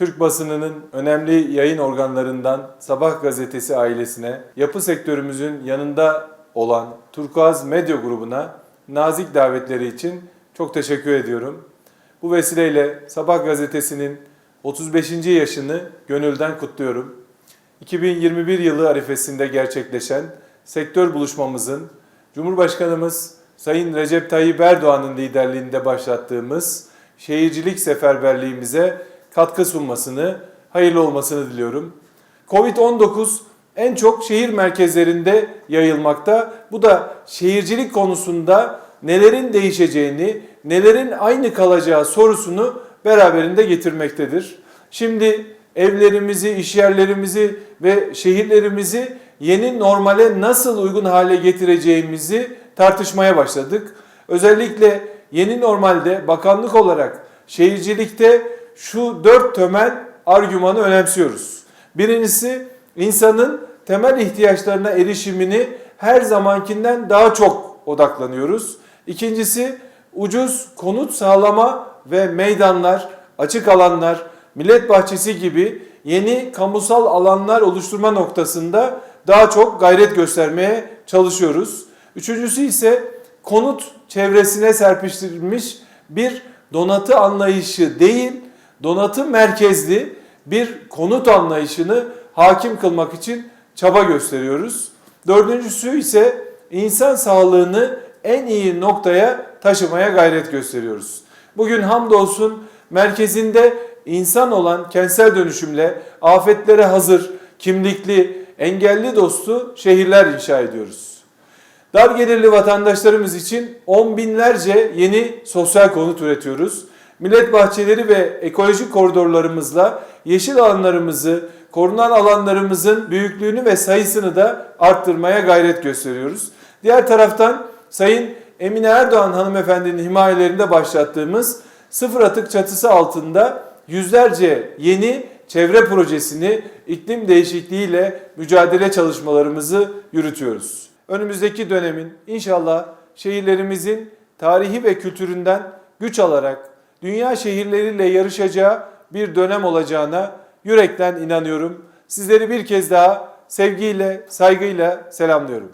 Türk basınının önemli yayın organlarından Sabah gazetesi ailesine, yapı sektörümüzün yanında olan Turkuaz Medya grubuna nazik davetleri için çok teşekkür ediyorum. Bu vesileyle Sabah gazetesinin 35. yaşını gönülden kutluyorum. 2021 yılı arifesinde gerçekleşen sektör buluşmamızın Cumhurbaşkanımız Sayın Recep Tayyip Erdoğan'ın liderliğinde başlattığımız şehircilik seferberliğimize katkı sunmasını, hayırlı olmasını diliyorum. Covid-19 en çok şehir merkezlerinde yayılmakta. Bu da şehircilik konusunda nelerin değişeceğini, nelerin aynı kalacağı sorusunu beraberinde getirmektedir. Şimdi evlerimizi, işyerlerimizi ve şehirlerimizi yeni normale nasıl uygun hale getireceğimizi tartışmaya başladık. Özellikle yeni normalde bakanlık olarak şehircilikte şu dört temel argümanı önemsiyoruz. Birincisi insanın temel ihtiyaçlarına erişimini her zamankinden daha çok odaklanıyoruz. İkincisi ucuz konut sağlama ve meydanlar, açık alanlar, millet bahçesi gibi yeni kamusal alanlar oluşturma noktasında daha çok gayret göstermeye çalışıyoruz. Üçüncüsü ise konut çevresine serpiştirilmiş bir donatı anlayışı değil, donatı merkezli bir konut anlayışını hakim kılmak için çaba gösteriyoruz. Dördüncüsü ise insan sağlığını en iyi noktaya taşımaya gayret gösteriyoruz. Bugün hamdolsun merkezinde insan olan kentsel dönüşümle afetlere hazır, kimlikli, engelli dostu şehirler inşa ediyoruz. Dar gelirli vatandaşlarımız için on binlerce yeni sosyal konut üretiyoruz. Millet bahçeleri ve ekolojik koridorlarımızla yeşil alanlarımızı, korunan alanlarımızın büyüklüğünü ve sayısını da arttırmaya gayret gösteriyoruz. Diğer taraftan Sayın Emine Erdoğan hanımefendinin himayelerinde başlattığımız sıfır atık çatısı altında yüzlerce yeni çevre projesini iklim değişikliğiyle mücadele çalışmalarımızı yürütüyoruz. Önümüzdeki dönemin inşallah şehirlerimizin tarihi ve kültüründen güç alarak dünya şehirleriyle yarışacağı bir dönem olacağına yürekten inanıyorum. Sizleri bir kez daha sevgiyle, saygıyla selamlıyorum.